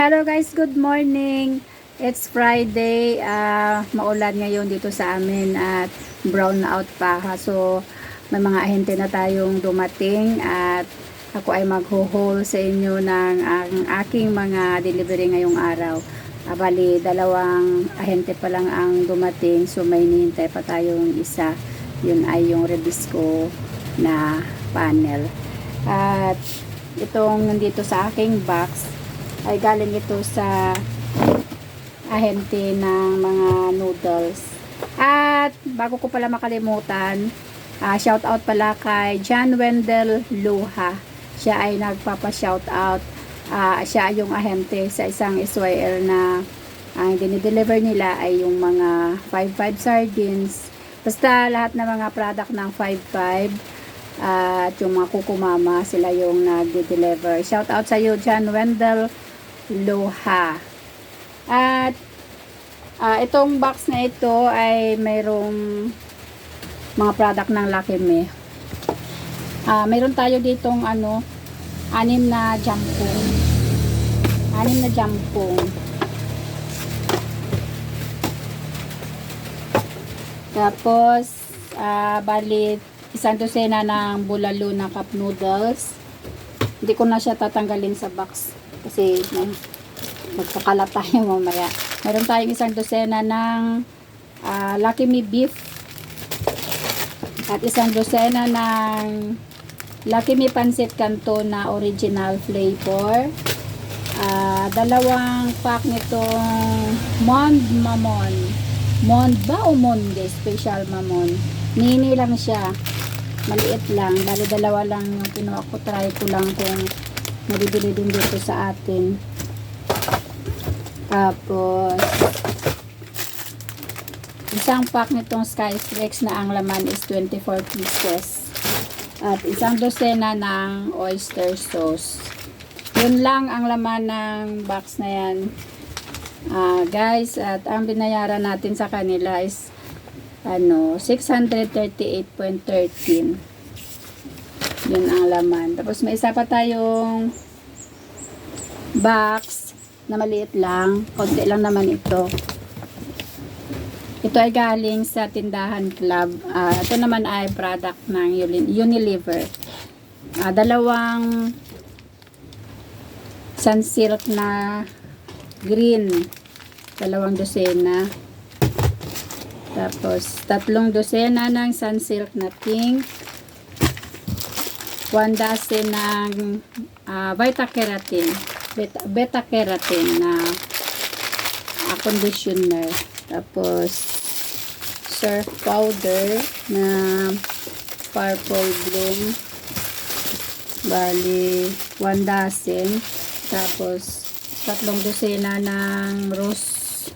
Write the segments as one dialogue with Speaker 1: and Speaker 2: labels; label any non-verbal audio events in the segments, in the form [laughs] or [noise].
Speaker 1: Hello guys, good morning. It's Friday. ah maulan ngayon dito sa amin at brown out pa. So, may mga ahente na tayong dumating at ako ay magho-haul sa inyo ng ang aking mga delivery ngayong araw. Ah, bali, dalawang ahente pa lang ang dumating. So, may nihintay pa tayong isa. Yun ay yung Rebisco na panel. At itong nandito sa aking box ay galing ito sa ahente ng mga noodles. At bago ko pala makalimutan, ah, shout out pala kay John Wendell Luha. Siya ay nagpapa-shout out. Ah, siya yung ahente sa isang SYL na ang dinideliver nila ay yung mga 5-5 sardines. Basta lahat ng mga product ng 5-5 at yung mga kukumama sila yung nagde-deliver. Shout out sa iyo John Wendell Loha. At ah, itong box na ito ay mayroong mga product ng Lucky Me. Ah, mayroon tayo ditong ano, anim na jampong. Anim na jampong. Tapos, ah, bali, isang dosena ng bulalo na cup noodles. Hindi ko na siya tatanggalin sa box kasi magkakalat tayo [laughs] mamaya. Meron tayong isang dosena ng ah, Lucky Me beef at isang dosena ng Lucky Me pancit canton na original flavor. Ah, dalawang pack nitong Mond Mamon. Mond ba o Monde? Special Mamon. Mini lang siya. Maliit lang. Bali dalawa lang yung kinuha ko. Try ko lang kung mabibili din dito sa atin. Tapos, isang pack nitong Sky Flakes na ang laman is 24 pieces. At isang dosena ng oyster sauce. Yun lang ang laman ng box na yan. Ah, guys, at ang binayaran natin sa kanila is ano, 638.13. Yun ang laman. Tapos may isa pa tayong box na maliit lang. Konti lang naman ito. Ito ay galing sa Tindahan Club. Ah, ito naman ay product ng Uni- Unilever. Ah, dalawang Sunsilk na green. Dalawang dosena. Tapos, tatlong dosena ng Sunsilk na pink. One dozen ng ah, Vita Keratin. Beta, beta Keratin na ah, conditioner. Tapos, surf powder na purple bloom. Bali, one dozen. Tapos, tatlong dosena ng rose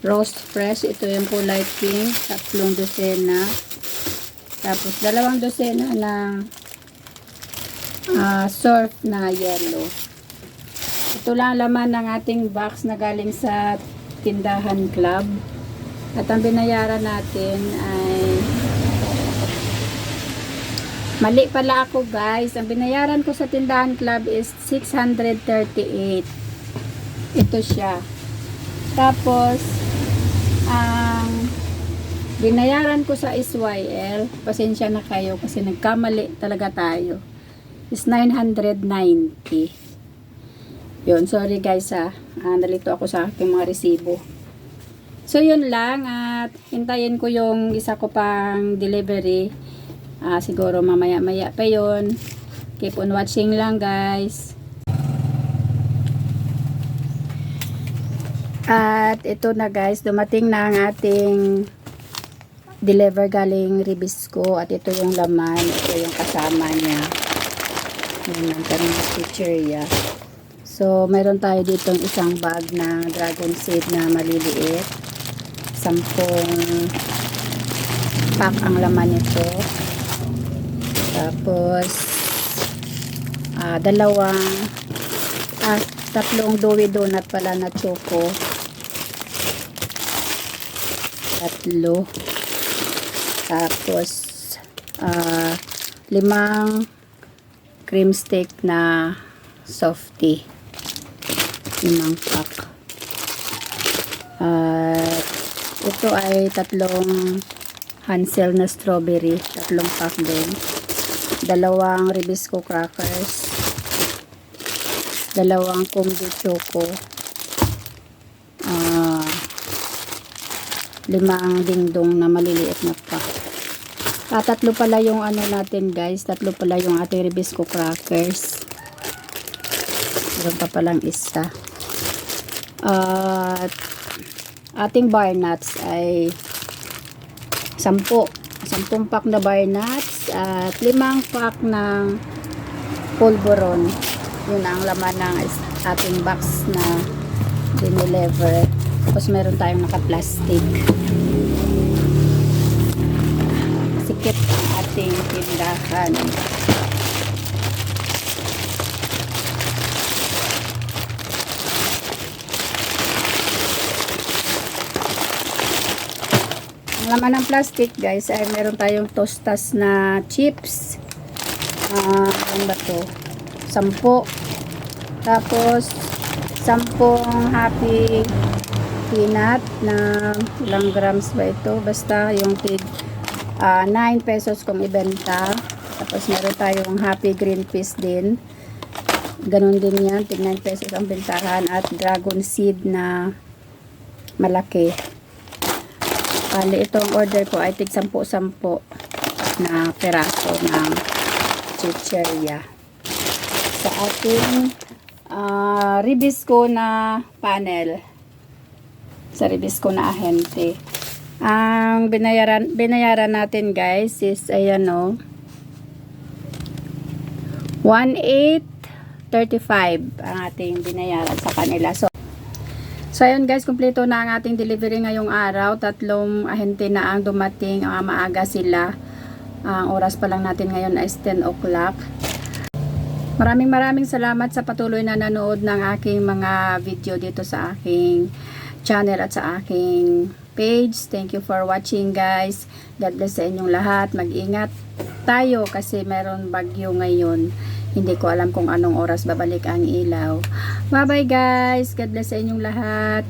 Speaker 1: rose fresh. Ito yung kulay pink. Tatlong dosena. Tapos, dalawang dosena ng ah, surf na yellow. Ito lang ang laman ng ating box na galing sa tindahan club. At ang binayaran natin ay Mali pala ako guys. Ang binayaran ko sa tindahan club is 638. Ito siya. Tapos, ang binayaran ko sa SYL, pasensya na kayo kasi nagkamali talaga tayo, is 990. Yun, sorry guys ha. Ah, nalito ako sa aking mga resibo. So, yun lang. At hintayin ko yung isa ko pang delivery. Ah, siguro mamaya-maya pa yun. Keep on watching lang guys. At ito na guys, dumating na ang ating deliver galing Ribisco. At ito yung laman. Ito yung kasama niya. Yan ang kanyang picture So, meron tayo dito isang bag na dragon seed na maliliit. Sampung pack ang laman nito. Tapos, ah, dalawang, ah, tatlong Doughy Donut pala na choco. Tatlo. Tapos, ah, limang cream stick na softy. limang pack. At ito ay tatlong Hansel na strawberry, tatlong pack din. Dalawang Ribisco crackers. Dalawang Kumbi choco. Ah, limang dingdong na maliliit na pack. Ah, tatlo pala yung ano natin guys, tatlo pala yung ating Ribisco crackers. Meron pa palang isa. At ating bar nuts ay sampu. Sampung pack na bar nuts at limang pack ng pulveron. Yun ang laman ng ating box na dinelever. Tapos meron tayong naka-plastic. Sikip ang ating tindahan. Ang laman ng plastic guys ay meron tayong tostas na chips. Ah, ano ba to? Sampo. Tapos, sampung happy peanut na ilang grams ba ito? Basta yung tig ah, 9 pesos kung ibenta. Tapos meron tayong happy green peas din. Ganon din yan. Tig 9 pesos ang bentahan. At dragon seed na malaki. Bali, itong order ko ay tig 10-10 na peraso ng chicheria. Sa ating ah, ribisco na panel. Sa ribisco na ahente. Ang binayaran, binayaran natin guys is ayan o. 1,835 ang ating binayaran sa kanila. So, So ayun guys, kumpleto na ang ating delivery ngayong araw. Tatlong ahente na ang dumating. Ah, maaga sila. Ang oras pa lang natin ngayon is 10 o'clock. Maraming maraming salamat sa patuloy na nanood ng aking mga video dito sa aking channel at sa aking page. Thank you for watching guys. God bless sa inyong lahat. Mag-ingat tayo kasi meron bagyo ngayon. Hindi ko alam kung anong oras babalik ang ilaw. Bye bye guys. God bless sa inyong lahat.